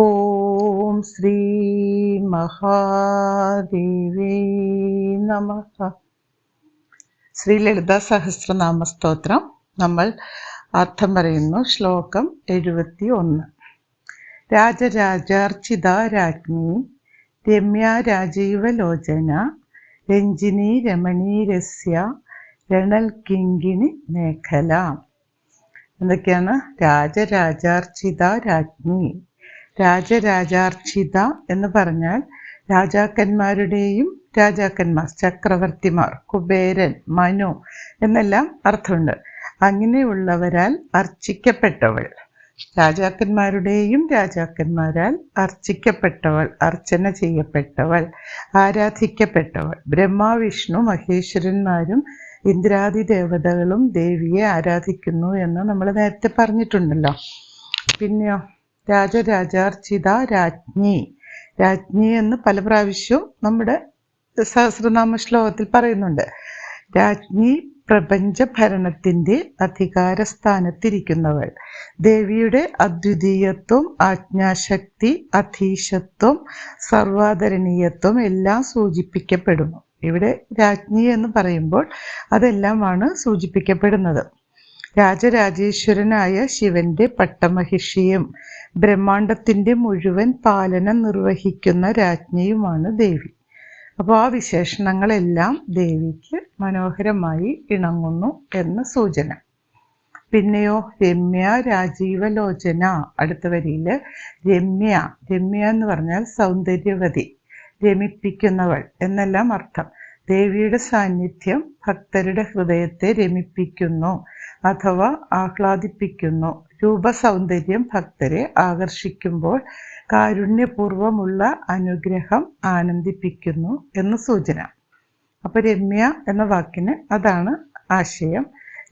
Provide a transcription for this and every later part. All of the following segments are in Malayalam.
ഓം ശ്രീ മഹാദേവേ നമ ശ്രീ ലളിത സഹസ്രനാമ സ്തോത്രം. നമ്മൾ അർത്ഥം പറയുന്നു ശ്ലോകം എഴുപത്തി ഒന്ന് രാജരാജാർച്ചിത രാജ്ഞി രമ്യ രാജീവലോചന രഞ്ജിനി രമണീരസ്യ രണൽ കിങ്കിണി മേഖല. എന്തൊക്കെയാണ്? രാജരാജാർച്ചിത രാജ്ഞി രാജരാജാർച്ചിത എന്ന് പറഞ്ഞാൽ രാജാക്കന്മാരുടെയും രാജാക്കന്മാർ ചക്രവർത്തിമാർ കുബേരൻ മനു എന്നെല്ലാം അർത്ഥമുണ്ട്. അങ്ങനെയുള്ളവരാൽ അർച്ചിക്കപ്പെട്ടവൾ. രാജാക്കന്മാരുടെയും രാജാക്കന്മാരാൽ അർച്ചിക്കപ്പെട്ടവൾ അർച്ചന ചെയ്യപ്പെട്ടവൾ ആരാധിക്കപ്പെട്ടവൾ. ബ്രഹ്മ വിഷ്ണു മഹേശ്വരന്മാരും ഇന്ദ്രാദി ദേവതകളും ദേവിയെ ആരാധിക്കുന്നു എന്ന് നമ്മൾ നേരത്തെ പറഞ്ഞിട്ടുണ്ടല്ലോ. പിന്നെയോ? രാജരാജാർച്ചിത രാജ്ഞി. രാജ്ഞി എന്ന് പല പ്രാവശ്യവും നമ്മുടെ സഹസ്രനാമ ശ്ലോകത്തിൽ പറയുന്നുണ്ട്. രാജ്ഞി പ്രപഞ്ച ഭരണത്തിന്റെ അധികാര സ്ഥാനത്തിരിക്കുന്നവൾ ദേവിയുടെ അദ്വിതീയത്വം ആജ്ഞാശക്തി അധീശത്വം സർവാദരണീയത്വം എല്ലാം സൂചിപ്പിക്കപ്പെടുന്നു. ഇവിടെ രാജ്ഞി എന്ന് പറയുമ്പോൾ അതെല്ലാമാണ് സൂചിപ്പിക്കപ്പെടുന്നത്. രാജരാജേശ്വരനായ ശിവന്റെ പട്ടമഹിഷിയും ബ്രഹ്മാണ്ടത്തിന്റെ മുഴുവൻ പാലനം നിർവഹിക്കുന്ന രാജ്ഞിയുമാണ് ദേവി. അപ്പോൾ ആ വിശേഷണങ്ങളെല്ലാം ദേവിക്ക് മനോഹരമായി ഇണങ്ങുന്നു എന്ന സൂചന. പിന്നെയോ രമ്യ രാജീവലോചന. അടുത്ത വരിയിൽ രമ്യ. രമ്യ എന്ന് പറഞ്ഞാൽ സൗന്ദര്യവതി രമിപ്പിക്കുന്നവൾ എന്നെല്ലാം അർത്ഥം. ദേവിയുടെ സാന്നിധ്യം ഭക്തരുടെ ഹൃദയത്തെ രമിപ്പിക്കുന്നു. അഥവാ ആഹ്ലാദിപ്പിക്കുന്നു. രൂപസൗന്ദര്യം ഭക്തരെ ആകർഷിക്കുമ്പോൾ കാരുണ്യപൂർവമുള്ള അനുഗ്രഹം ആനന്ദിപ്പിക്കുന്നു എന്ന് സൂചന. അപ്പൊ രമ്യ എന്ന വാക്കിന് അതാണ് ആശയം.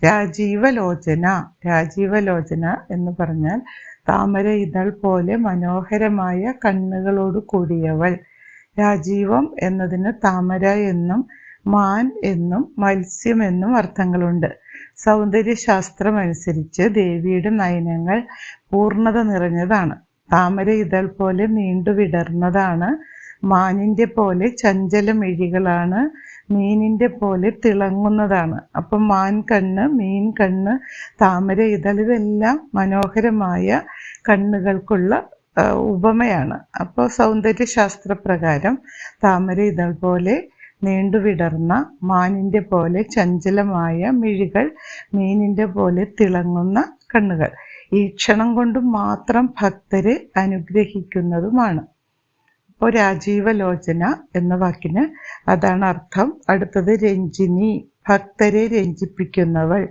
രാജീവലോചന. രാജീവലോചന എന്ന് പറഞ്ഞാൽ താമര ഇതൾ പോലെ മനോഹരമായ കണ്ണുകളോട് കൂടിയവൾ. രാജീവം എന്നതിന് താമര എന്നും മാൻ എന്നും മത്സ്യം എന്നും അർത്ഥങ്ങളുണ്ട്. സൗന്ദര്യശാസ്ത്രം അനുസരിച്ച് ദേവിയുടെ നയനങ്ങൾ പൂർണത നിറഞ്ഞതാണ്. താമര ഇതൾ പോലെ നീണ്ടു വിടർന്നതാണ്. മാനിന്റെ പോലെ ചഞ്ചല മിഴികളാണ് മീനിന്റെ പോലെ തിളങ്ങുന്നതാണ്. അപ്പം മാൻ കണ്ണ് മീൻ കണ്ണ് താമര ഇതൾ ഇതെല്ലാം മനോഹരമായ കണ്ണുകൾക്കുള്ള ഉപമയാണ്. അപ്പോൾ സൗന്ദര്യശാസ്ത്രപ്രകാരം താമര ഇതൾ പോലെ നീണ്ടുവിടർന്ന മാനിന്റെ പോലെ ചഞ്ചലമായ മിഴികൾ മീനിന്റെ പോലെ തിളങ്ങുന്ന കണ്ണുകൾ. ഈ ക്ഷണം കൊണ്ട് മാത്രം ഭക്തരെ അനുഗ്രഹിക്കുന്നതുമാണ്. അപ്പോൾ രാജീവലോചന എന്ന വാക്കിന് അതാണ് അർത്ഥം. അടുത്തത് രഞ്ജിനി. ഭക്തരെ രഞ്ജിപ്പിക്കുന്നവൾ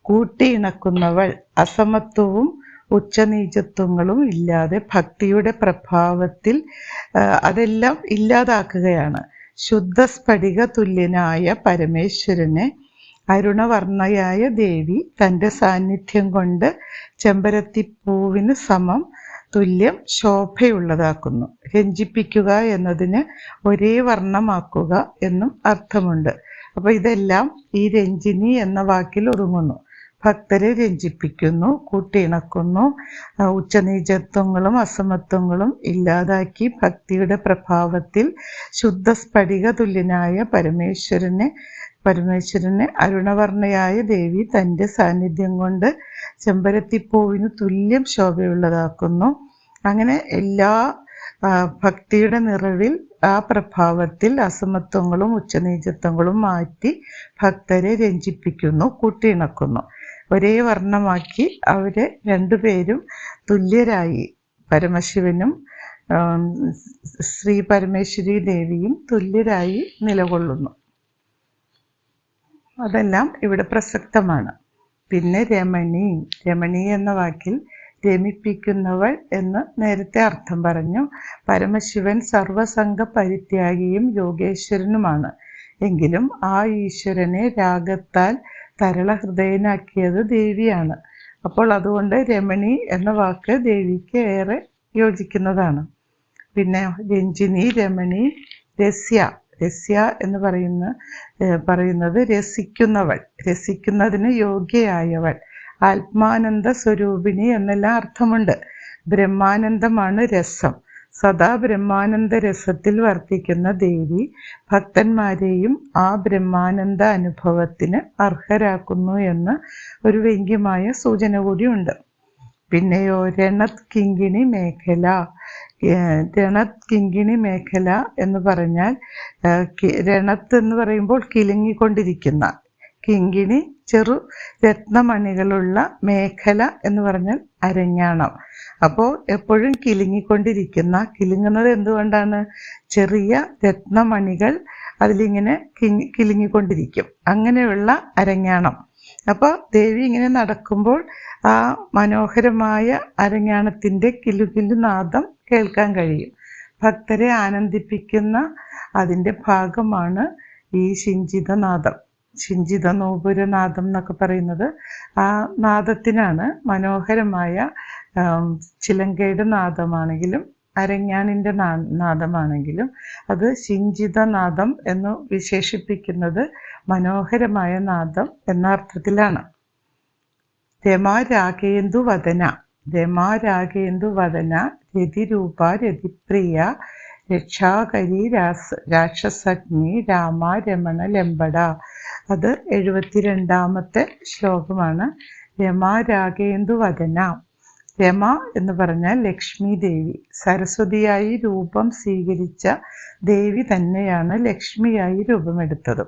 കൂട്ടിയിണക്കുന്നവൾ അസമത്വവും ഉച്ചനീചത്വങ്ങളും ഇല്ലാതെ ഭക്തിയുടെ പ്രഭാവത്തിൽ അതെല്ലാം ഇല്ലാതാക്കുകയാണ്. ശുദ്ധ സ്ഫടിക തുല്യനായ പരമേശ്വരനെ അരുണവർണയായ ദേവി തന്റെ സാന്നിധ്യം കൊണ്ട് ചെമ്പരത്തിപ്പൂവിന് സമം തുല്യം ശോഭയുള്ളതാക്കുന്നു. രഞ്ജിപ്പിക്കുക എന്നതിന് ഒരേ വർണമാക്കുക എന്നും അർത്ഥമുണ്ട്. അപ്പോൾ ഇതെല്ലാം ഈ രഞ്ജിനി എന്ന വാക്കിൽ ഒതുങ്ങുന്നു ഭക്തരെ രഞ്ജിപ്പിക്കുന്നു കൂട്ടിയിണക്കുന്നു. ഉച്ചനീചത്വങ്ങളും അസമത്വങ്ങളും ഇല്ലാതാക്കി ഭക്തിയുടെ പ്രഭാവത്തിൽ ശുദ്ധ സ്ഫടിക തുല്യനായ പരമേശ്വരനെ പരമേശ്വരനെ അരുണവർണയായ ദേവി തന്റെ സാന്നിധ്യം കൊണ്ട് ചെമ്പരത്തിപ്പൂവിന് തുല്യം ശോഭയുള്ളതാക്കുന്നു. അങ്ങനെ എല്ലാ ഭക്തിയുടെ നിറവിൽ ആ പ്രഭാവത്തിൽ അസമത്വങ്ങളും ഉച്ചനീചത്വങ്ങളും മാറ്റി ഭക്തരെ രഞ്ജിപ്പിക്കുന്നു കൂട്ടിയിണക്കുന്നു. ഒരേ വർണമാക്കി അവരെ രണ്ടുപേരും തുല്യരായി. പരമശിവനും ശ്രീ പരമേശ്വരി ദേവിയും തുല്യരായി നിലകൊള്ളുന്നു. അതെല്ലാം ഇവിടെ പ്രസക്തമാണ്. പിന്നെ രമണി രമണി എന്ന വാക്കിൽ രമിപ്പിക്കുന്നവൾ എന്ന് നേരത്തെ അർത്ഥം പറഞ്ഞു. പരമശിവൻ സർവസംഘ പരിത്യാഗിയും യോഗേശ്വരനുമാണ്. എങ്കിലും ആ ഈശ്വരനെ രാഗത്താൽ തരളഹൃദയനാക്കിയത് ദേവിയാണ്. അപ്പോൾ അതുകൊണ്ട് രമണി എന്ന വാക്ക് ദേവിക്ക് ഏറെ യോജിക്കുന്നതാണ്. പിന്നെ രഞ്ജിനി രമണി രസ്യ. രസ്യ എന്ന് പറയുന്ന പറയുന്നത് രസിക്കുന്നവൾ രസിക്കുന്നതിന് യോഗ്യയായവൾ. ആത്മാനന്ദ സ്വരൂപിണി എന്നെല്ലാം അർത്ഥമുണ്ട്. ബ്രഹ്മാനന്ദമാണ് രസം. സദാ ബ്രഹ്മാനന്ദ രസത്തിൽ വർത്തിക്കുന്ന ദേവി ഭക്തന്മാരെയും ആ ബ്രഹ്മാനന്ദ അനുഭവത്തിന് അർഹരാക്കുന്നു എന്ന് ഒരു വ്യംഗ്യമായ സൂചന കൂടിയുണ്ട് പിന്നെയോ രണത് കിങ്കിണി മേഖല രണത് കിങ്കിണി മേഖല എന്ന് പറഞ്ഞാൽ രണത്ത് എന്ന് പറയുമ്പോൾ കിലുങ്ങിക്കൊണ്ടിരിക്കുന്ന കിങ്കിണി ചെറു രത്നമണികളുള്ള മേഖല എന്ന് പറഞ്ഞാൽ അരഞ്ഞാണം. അപ്പോൾ എപ്പോഴും കിലുങ്ങിക്കൊണ്ടിരിക്കുന്ന കിലുങ്ങുന്നത് എന്തുകൊണ്ടാണ്? ചെറിയ രത്നമണികൾ അതിലിങ്ങനെ കിലുങ്ങിക്കൊണ്ടിരിക്കും. അങ്ങനെയുള്ള അരങ്ങാണം അപ്പോൾ ദേവി ഇങ്ങനെ നടക്കുമ്പോൾ ആ മനോഹരമായ അരഞ്ഞാണത്തിന്റെ കിലുകിലു നാദം കേൾക്കാൻ കഴിയും. ഭക്തരെ ആനന്ദിപ്പിക്കുന്ന അതിന്റെ ഭാഗമാണ് ഈ ശിഞ്ചിതനാദം. ശിഞ്ചിത നൂപുരനാദം എന്നൊക്കെ പറയുന്നത് ആ നാദത്തിനാണ്. മനോഹരമായ ചിലങ്കയുടെ നാദമാണെങ്കിലും അരഞ്ഞാണിന്റെ നാ നാദമാണെങ്കിലും അത് ശിഞ്ചിത നാദം എന്ന് വിശേഷിപ്പിക്കുന്നത് മനോഹരമായ നാദം എന്ന അർത്ഥത്തിലാണ് രമാ രാഗേന്ദു വദന രമാ രാഗേന്ദു വദന രതിരൂപ രതിപ്രിയ രക്ഷാകരി രാസ് രാക്ഷസഗ്നി രാമ രമണ ലംബട അത് എഴുപത്തിരണ്ടാമത്തെ ശ്ലോകമാണ്. രമാ രാഗേന്ദു വദന രമ എന്ന് പറഞ്ഞാൽ ലക്ഷ്മി ദേവി സരസ്വതിയായി രൂപം സ്വീകരിച്ച ദേവി തന്നെയാണ് ലക്ഷ്മിയായി രൂപമെടുത്തത്.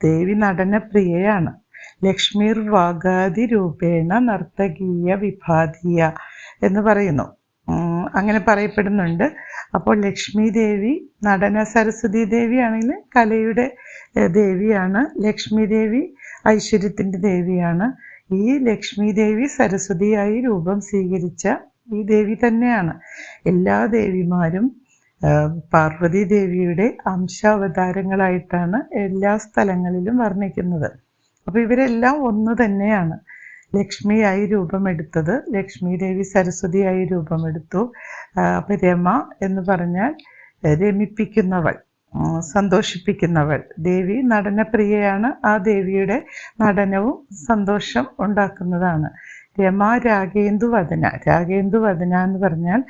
ദേവി നടനപ്രിയയാണ്. ലക്ഷ്മിർ വാഗാതി രൂപേണ നർത്തകീയ വിഭാതീയ എന്ന് പറയുന്നു. അങ്ങനെ പറയപ്പെടുന്നുണ്ട്. അപ്പോൾ ലക്ഷ്മി ദേവി നടന സരസ്വതി ദേവിയാണെങ്കിൽ കലയുടെ ദേവിയാണ്. ലക്ഷ്മി ദേവി ഐശ്വര്യത്തിന്റെ ദേവിയാണ്. ഈ ലക്ഷ്മി ദേവി സരസ്വതിയായി രൂപം സ്വീകരിച്ച ഈ ദേവി തന്നെയാണ്. എല്ലാ ദേവിമാരും പാർവതി ദേവിയുടെ അംശാവതാരങ്ങളായിട്ടാണ് എല്ലാ സ്ഥലങ്ങളിലും വർണിക്കുന്നത്. അപ്പോൾ ഇവരെല്ലാം ഒന്ന് തന്നെയാണ്. ലക്ഷ്മിയായി രൂപമെടുത്തത്. ലക്ഷ്മി ദേവി സരസ്വതിയായി രൂപമെടുത്തു. അപ്പം രമ എന്ന് പറഞ്ഞാൽ രമിപ്പിക്കുന്നവൾ സന്തോഷിപ്പിക്കുന്നവൾ. ദേവി നടനപ്രിയയാണ്. ആ ദേവിയുടെ നടനവും സന്തോഷം ഉണ്ടാക്കുന്നതാണ്. രമ രാഗേന്ദു വദന രാഗേന്ദു വദന എന്ന് പറഞ്ഞാൽ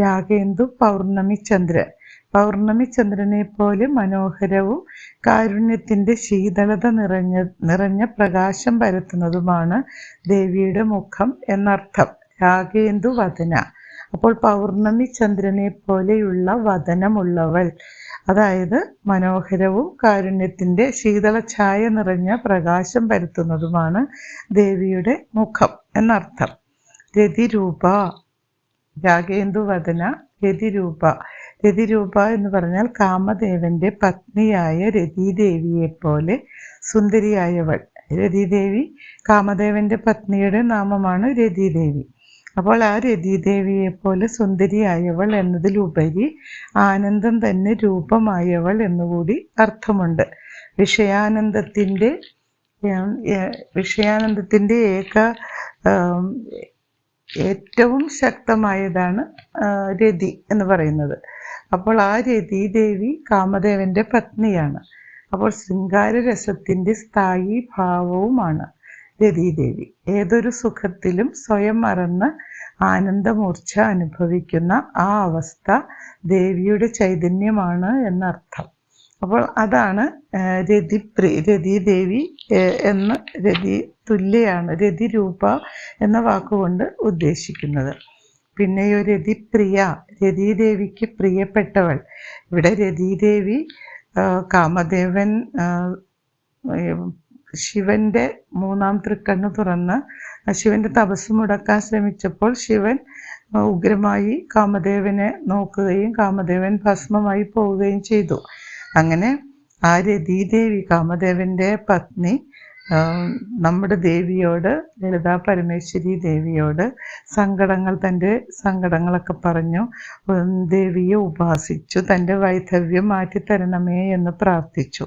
രാഗേന്ദു പൗർണമി ചന്ദ്രൻ. പൗർണമി ചന്ദ്രനെ പോലെ മനോഹരവും കാരുണ്യത്തിന്റെ ശീതളത നിറഞ്ഞ നിറഞ്ഞ പ്രകാശം പരത്തുന്നതുമാണ് ദേവിയുടെ മുഖം എന്നർത്ഥം. രാഗേന്ദു വദന. അപ്പോൾ പൗർണമി ചന്ദ്രനെ പോലെയുള്ള വദനമുള്ളവൾ. അതായത് മനോഹരവും കാരുണ്യത്തിന്റെ ശീതള ഛായ നിറഞ്ഞ പ്രകാശം പരത്തുന്നതുമാണ് ദേവിയുടെ മുഖം എന്നർത്ഥം. രതിരൂപ രാഗേന്ദു വദന രതിരൂപ രതിരൂപ എന്ന് പറഞ്ഞാൽ കാമദേവന്റെ പത്നിയായ രതിദേവിയെ പോലെ സുന്ദരിയായവൾ. രതിദേവി കാമദേവന്റെ പത്നിയുടെ നാമമാണ് രതിദേവി. അപ്പോൾ ആ രതിദേവിയെ പോലെ സുന്ദരിയായവൾ എന്നതിലുപരി ആനന്ദം തന്നെ രൂപമായവൾ എന്നുകൂടി അർത്ഥമുണ്ട്. വിഷയാനന്ദത്തിന്റെ വിഷയാനന്ദത്തിന്റെ ഏക ഏറ്റവും ശക്തമായതാണ് രതി എന്ന് പറയുന്നത്. അപ്പോൾ ആ രതി ദേവി കാമദേവന്റെ പത്നിയാണ്. അപ്പോൾ ശൃംഗാര രസത്തിന്റെ സ്ഥായി ഭാവവുമാണ് രതിദേവി. ഏതൊരു സുഖത്തിലും സ്വയം മറന്ന് ആനന്ദമൂർച്ച അനുഭവിക്കുന്ന ആ അവസ്ഥ ദേവിയുടെ ചൈതന്യമാണ് എന്നർത്ഥം. അപ്പോൾ അതാണ് രതി ഏ, എന്ന് രതി തുല്യാണ് രതിരൂപ എന്ന വാക്കുകൊണ്ട് ഉദ്ദേശിക്കുന്നത്. പിന്നെയോ രതിപ്രിയ രതിദേവിക്ക് പ്രിയപ്പെട്ടവൾ. ഇവിടെ രതിദേവി കാമദേവൻ ശിവന്റെ മൂന്നാം തൃക്കണ്ണ് തുറന്ന് ശിവന്റെ തപസ് മുടക്കാൻ ശ്രമിച്ചപ്പോൾ ശിവൻ ഉഗ്രമായി കാമദേവനെ നോക്കുകയും കാമദേവൻ ഭസ്മമായി പോവുകയും ചെയ്തു. അങ്ങനെ ആ രതിദേവി കാമദേവന്റെ പത്നി നമ്മുടെ ദേവിയോട് ലളിതാ പരമേശ്വരി ദേവിയോട് സങ്കടങ്ങൾ തന്റെ സങ്കടങ്ങളൊക്കെ പറഞ്ഞു. ദേവിയെ ഉപാസിച്ചു തന്റെ വൈധവ്യം മാറ്റിത്തരണമേ എന്ന് പ്രാർത്ഥിച്ചു.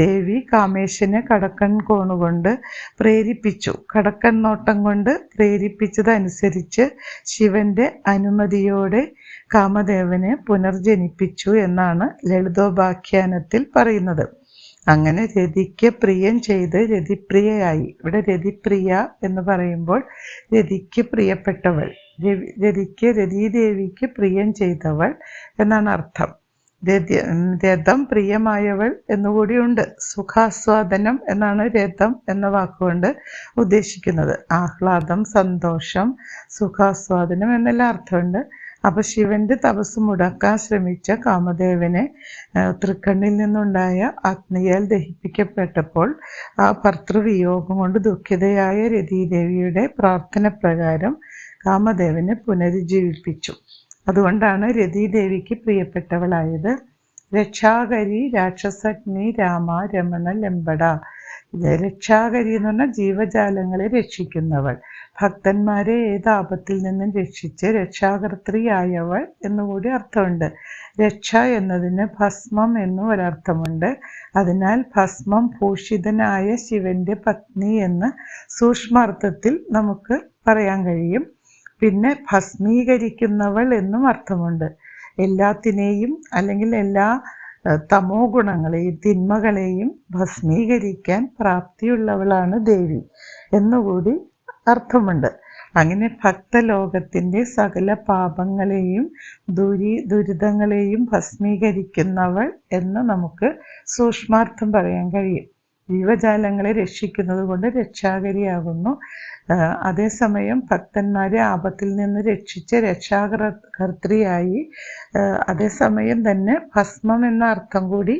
ദേവി കാമേശനെ കടക്കൻ കോണുകൊണ്ട് പ്രേരിപ്പിച്ചു. കടക്കൻ നോട്ടം കൊണ്ട് പ്രേരിപ്പിച്ചതനുസരിച്ച് ശിവന്റെ അനുമതിയോടെ കാമദേവനെ പുനർജനിപ്പിച്ചു എന്നാണ് ലളിതോപാഖ്യാനത്തിൽ പറയുന്നത്. അങ്ങനെ രതിക്ക് പ്രിയം ചെയ്ത് രതിപ്രിയയായി. ഇവിടെ രതിപ്രിയ എന്ന് പറയുമ്പോൾ രതിക്ക് പ്രിയപ്പെട്ടവൾ. രതിക്ക് രതീദേവിക്ക് പ്രിയം ചെയ്തവൾ എന്നാണ് അർത്ഥം. രഥം പ്രിയമായവൾ എന്നുകൂടിയുണ്ട്. സുഖാസ്വാദനം എന്നാണ് രഥം എന്ന വാക്കുകൊണ്ട് ഉദ്ദേശിക്കുന്നത്. ആഹ്ലാദം സന്തോഷം സുഖാസ്വാദനം എന്നെല്ലാം അർത്ഥമുണ്ട്. അപ്പൊ ശിവന്റെ തപസ് മുടക്കാൻ ശ്രമിച്ച കാമദേവനെ തൃക്കണ്ണിൽ നിന്നുണ്ടായ അഗ്നിയാൽ ദഹിപ്പിക്കപ്പെട്ടപ്പോൾ ആ ഭർത്തൃവിയോഗം കൊണ്ട് ദുഃഖിതയായ രതീദേവിയുടെ പ്രാർത്ഥന പ്രകാരം കാമദേവനെ പുനരുജ്ജീവിപ്പിച്ചു. അതുകൊണ്ടാണ് രതീദേവിക്ക് പ്രിയപ്പെട്ടവളായത് രക്ഷാകരി രാക്ഷസഗ്നി രാമ രമണ ലംബട. രക്ഷാകരി എന്ന് പറഞ്ഞാൽ ജീവജാലങ്ങളെ രക്ഷിക്കുന്നവൾ. ഭക്തന്മാരെ ഏത് ആപത്തിൽ നിന്നും രക്ഷിച്ച് രക്ഷാകർത്രിയായവൾ എന്നുകൂടി അർത്ഥമുണ്ട്. രക്ഷ എന്നതിന് ഭസ്മം എന്നും ഒരർത്ഥമുണ്ട്. അതിനാൽ ഭസ്മം ഭൂഷിതനായ ശിവന്റെ പത്നി എന്ന് സൂക്ഷ്മാർത്ഥത്തിൽ നമുക്ക് പറയാൻ കഴിയും. പിന്നെ ഭസ്മീകരിക്കുന്നവൾ എന്നും അർത്ഥമുണ്ട്. എല്ലാത്തിനെയും അല്ലെങ്കിൽ എല്ലാ തമോ ഗുണങ്ങളെയും തിന്മകളെയും ഭസ്മീകരിക്കാൻ പ്രാപ്തിയുള്ളവളാണ് ദേവി എന്നുകൂടി അർത്ഥമുണ്ട്. അങ്ങനെ ഭക്തലോകത്തിന്റെ സകല പാപങ്ങളെയും ദുരി ദുരിതങ്ങളെയും ഭസ്മീകരിക്കുന്നവൾ എന്ന് നമുക്ക് സൂക്ഷ്മാർത്ഥം പറയാൻ കഴിയും. ജീവജാലങ്ങളെ രക്ഷിക്കുന്നത് കൊണ്ട് രക്ഷാകരിയാകുന്നു അതേസമയം ഭക്തന്മാരെ ആപത്തിൽ നിന്ന് രക്ഷിച്ച് രക്ഷാകർത്തൃയായി അതേസമയം തന്നെ ഭസ്മം എന്ന അർത്ഥം കൂടി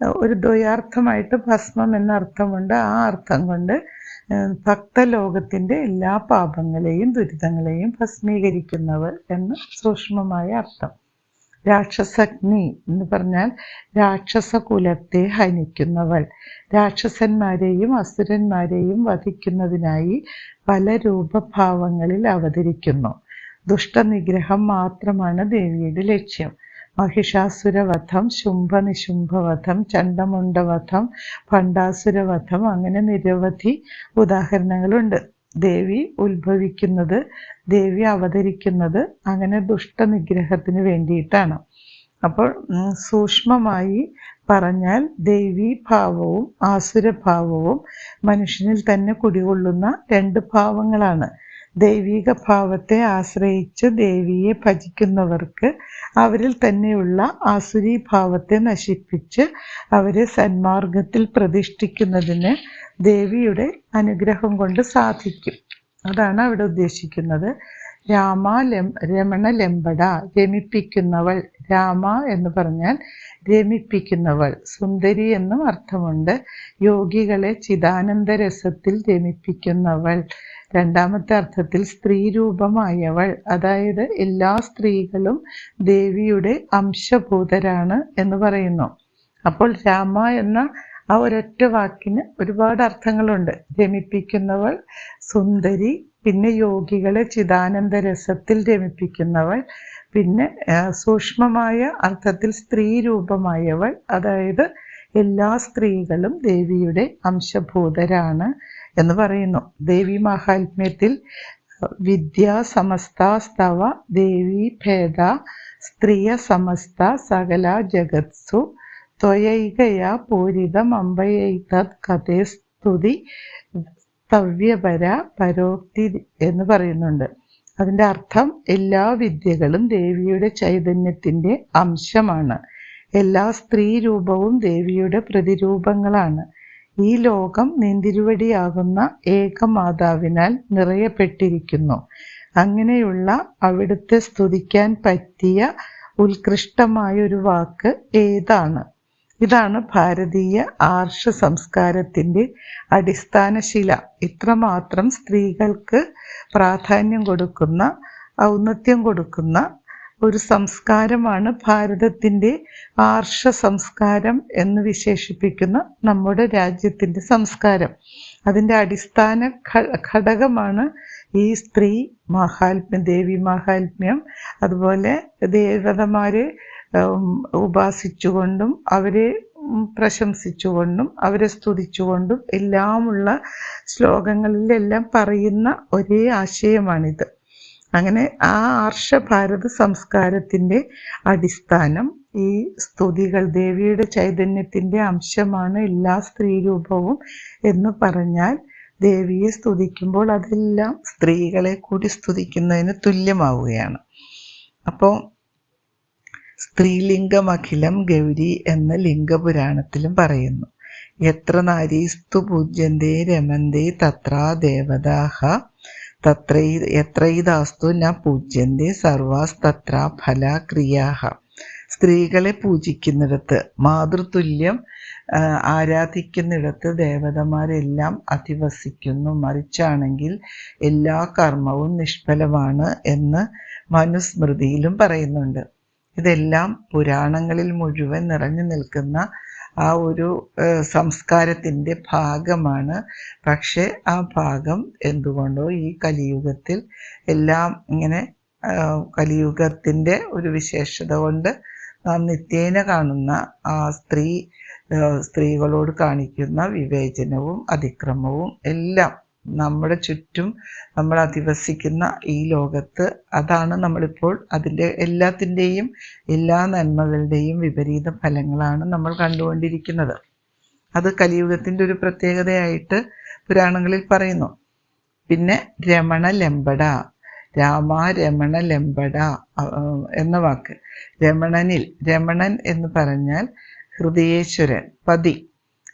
ഒരു ദ്വയാർത്ഥമായിട്ട് ഭസ്മം എന്ന അർത്ഥമുണ്ട് ആ അർത്ഥം കൊണ്ട് ഭക്തലോകത്തിന്റെ എല്ലാ പാപങ്ങളെയും ദുരിതങ്ങളെയും ഭസ്മീകരിക്കുന്നവർ എന്ന സൂക്ഷ്മമായ അർത്ഥം. രാക്ഷസഗ്നി എന്ന് പറഞ്ഞാൽ രാക്ഷസ കുലത്തെ ഹനിക്കുന്നവൾ. രാക്ഷസന്മാരെയും അസുരന്മാരെയും വധിക്കുന്നതിനായി പല രൂപഭാവങ്ങളിൽ അവതരിക്കുന്നു. ദുഷ്ടനിഗ്രഹം മാത്രമാണ് ദേവിയുടെ ലക്ഷ്യം. മഹിഷാസുരവധം ശുംഭനിശുംഭവധം ചണ്ടമുണ്ടവധം ഭണ്ഡാസുരവധം അങ്ങനെ നിരവധി ഉദാഹരണങ്ങളുണ്ട്. ദേവി ഉത്ഭവിക്കുന്നത് ദേവി അവതരിക്കുന്നത് അങ്ങനെ ദുഷ്ടനിഗ്രഹത്തിന് വേണ്ടിയിട്ടാണ്. അപ്പോൾ സൂക്ഷ്മമായി പറഞ്ഞാൽ ദേവീ ഭാവവും ആസുരഭാവവും മനുഷ്യനിൽ തന്നെ കുടികൊള്ളുന്ന രണ്ട് ഭാവങ്ങളാണ്. ദൈവിക ഭാവത്തെ ആശ്രയിച്ച് ദേവിയെ ഭജിക്കുന്നവർക്ക് അവരിൽ തന്നെയുള്ള ആസുരി ഭാവത്തെ നശിപ്പിച്ച് അവരെ സന്മാർഗത്തിൽ പ്രതിഷ്ഠിക്കുന്നതിന് ദേവിയുടെ അനുഗ്രഹം കൊണ്ട് സാധിക്കും. അതാണ് അവിടെ ഉദ്ദേശിക്കുന്നത്. രാമ രമണ ലംബട രമിപ്പിക്കുന്നവൾ. രാമ എന്ന് പറഞ്ഞാൽ രമിപ്പിക്കുന്നവൾ. സുന്ദരി എന്നും അർത്ഥമുണ്ട്. യോഗികളെ ചിദാനന്ദ രസത്തിൽ രമിപ്പിക്കുന്നവൾ. രണ്ടാമത്തെ അർത്ഥത്തിൽ സ്ത്രീ രൂപമായവൾ അതായത് എല്ലാ സ്ത്രീകളും ദേവിയുടെ അംശഭൂതരാണ് എന്ന് പറയുന്നു. അപ്പോൾ രാമ എന്ന ആ ഒരൊറ്റ വാക്കിന് ഒരുപാട് അർത്ഥങ്ങളുണ്ട്. രമിപ്പിക്കുന്നവൾ സുന്ദരി പിന്നെ യോഗികളെ ചിദാനന്ദ രസത്തിൽ രമിപ്പിക്കുന്നവൾ പിന്നെ സൂക്ഷ്മമായ അർത്ഥത്തിൽ സ്ത്രീ രൂപമായവൾ അതായത് എല്ലാ സ്ത്രീകളും ദേവിയുടെ അംശഭൂതരാണ്. എന്ന് പറയുന്നു. ദേവി മഹാത്മ്യത്തിൽ വിദ്യ സമസ്ത സ്തവ ദേവി ഭേദ സ്ത്രീയ സമസ്ത സകല ജഗത്സു ത്വയൈകയാ പൂരിതം അമ്പയൈതത് കഥേ സ്തുതി സ്തവ്യപര പരോക്തി എന്ന് പറയുന്നുണ്ട്. അതിന്റെ അർത്ഥം എല്ലാ വിദ്യകളും ദേവിയുടെ ചൈതന്യത്തിന്റെ അംശമാണ്. എല്ലാ സ്ത്രീ രൂപവും ദേവിയുടെ പ്രതിരൂപങ്ങളാണ്. ഈ ലോകം നീന്തിരുവടിയാകുന്ന ഏകമാതാവിനാൽ നിറയപ്പെട്ടിരിക്കുന്നു. അങ്ങനെയുള്ള അവിടുത്തെ സ്തുതിക്കാൻ പറ്റിയ ഉത്കൃഷ്ടമായ ഒരു വാക്ക് ഏതാണ്? ഇതാണ് ഭാരതീയ ആർഷ സംസ്കാരത്തിന്റെ അടിസ്ഥാനശില ഇത്രമാത്രം സ്ത്രീകൾക്ക് പ്രാധാന്യം കൊടുക്കുന്ന ഔന്നത്യം കൊടുക്കുന്ന ഒരു സംസ്കാരമാണ് ഭാരതത്തിന്റെ ആർഷ സംസ്കാരം എന്ന് വിശേഷിപ്പിക്കുന്ന നമ്മുടെ രാജ്യത്തിന്റെ സംസ്കാരം. അതിന്റെ അടിസ്ഥാന ഘടകമാണ് ഈ സ്ത്രീ മഹാത്മ്യം ദേവി മഹാത്മ്യം. അതുപോലെ ദേവതമാരെ ഉപാസിച്ചുകൊണ്ടും അവരെ പ്രശംസിച്ചുകൊണ്ടും അവരെ സ്തുതിച്ചുകൊണ്ടും എല്ലാമുള്ള ശ്ലോകങ്ങളിലെല്ലാം പറയുന്ന ഒരേ ആശയമാണിത്. അങ്ങനെ ആ ആർഷഭാരത സംസ്കാരത്തിന്റെ അടിസ്ഥാനം ഈ സ്തുതികൾ ദേവിയുടെ ചൈതന്യത്തിന്റെ അംശമാണ് എല്ലാ സ്ത്രീരൂപവും എന്ന് പറഞ്ഞാൽ ദേവിയെ സ്തുതിക്കുമ്പോൾ അതെല്ലാം സ്ത്രീകളെ കൂടി സ്തുതിക്കുന്നതിന് തുല്യമാവുകയാണ്. അപ്പോൾ സ്ത്രീലിംഗമഖിലം ഗൗരി എന്ന ലിംഗപുരാണത്തിലും പറയുന്നു. എത്ര നാരീസ്തു പൂജ്യന്തേ രമന്തേ തത്രാ ദേവതാഹ തത്രൈ ന പൂജ്യന്തി സർവാസ്തത്ര ഫലക്രിയാഹ സ്ത്രീകളെ പൂജിക്കുന്നിടത്ത് മാതൃതുല്യം ആരാധിക്കുന്നിടത്ത് ദേവതമാരെല്ലാം അധിവസിക്കുന്നു. മറിച്ചാണെങ്കിൽ എല്ലാ കർമ്മവും നിഷ്ഫലമാണ് എന്ന് മനുസ്മൃതിയിലും പറയുന്നുണ്ട്. ഇതെല്ലാം പുരാണങ്ങളിൽ മുഴുവൻ നിറഞ്ഞു നിൽക്കുന്ന ആ ഒരു സംസ്കാരത്തിന്റെ ഭാഗമാണ്. പക്ഷേ ആ ഭാഗം എന്തുകൊണ്ടോ ഈ കലിയുഗത്തിൽ എല്ലാം ഇങ്ങനെ കലിയുഗത്തിന്റെ ഒരു വിശേഷത കൊണ്ട് നാം നിത്യേന കാണുന്ന ആ സ്ത്രീ സ്ത്രീകളോട് കാണിക്കുന്ന വിവേചനവും അതിക്രമവും എല്ലാം നമ്മുടെ ചുറ്റും നമ്മൾ അധിവസിക്കുന്ന ഈ ലോകത്ത് അതാണ് നമ്മളിപ്പോൾ അതിന്റെ എല്ലാത്തിന്റെയും എല്ലാ നന്മകളുടെയും വിപരീത ഫലങ്ങളാണ് നമ്മൾ കണ്ടുകൊണ്ടിരിക്കുന്നത്. അത് കലിയുഗത്തിന്റെ ഒരു പ്രത്യേകതയായിട്ട് പുരാണങ്ങളിൽ പറയുന്നു. പിന്നെ രമണ ലംബട രാമ രമണ ലംബട എന്ന വാക്ക്. രമണനിൽ രമണൻ എന്ന് പറഞ്ഞാൽ ഹൃദയേശ്വരൻ പതി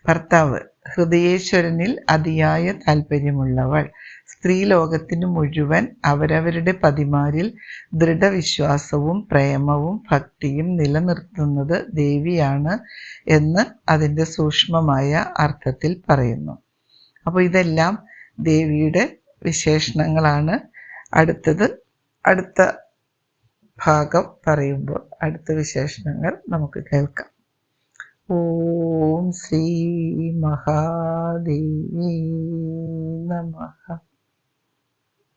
ഭർത്താവ്. ഹൃദയേശ്വരനിൽ അതിയായ താല്പര്യമുള്ളവൾ. സ്ത്രീലോകത്തിനു മുഴുവൻ അവരവരുടെ പതിമാരിൽ ദൃഢവിശ്വാസവും പ്രേമവും ഭക്തിയും നിലനിർത്തുന്നത് ദേവിയാണ് എന്ന് അതിന്റെ സൂക്ഷ്മമായ അർത്ഥത്തിൽ പറയുന്നു. അപ്പോൾ ഇതെല്ലാം ദേവിയുടെ വിശേഷണങ്ങളാണ്. അടുത്തത് അടുത്ത ഭാഗം പറയുമ്പോൾ അടുത്ത വിശേഷണങ്ങൾ നമുക്ക് കേൾക്കാം. ഓം ശ്രീ മഹാദേവി നമഃ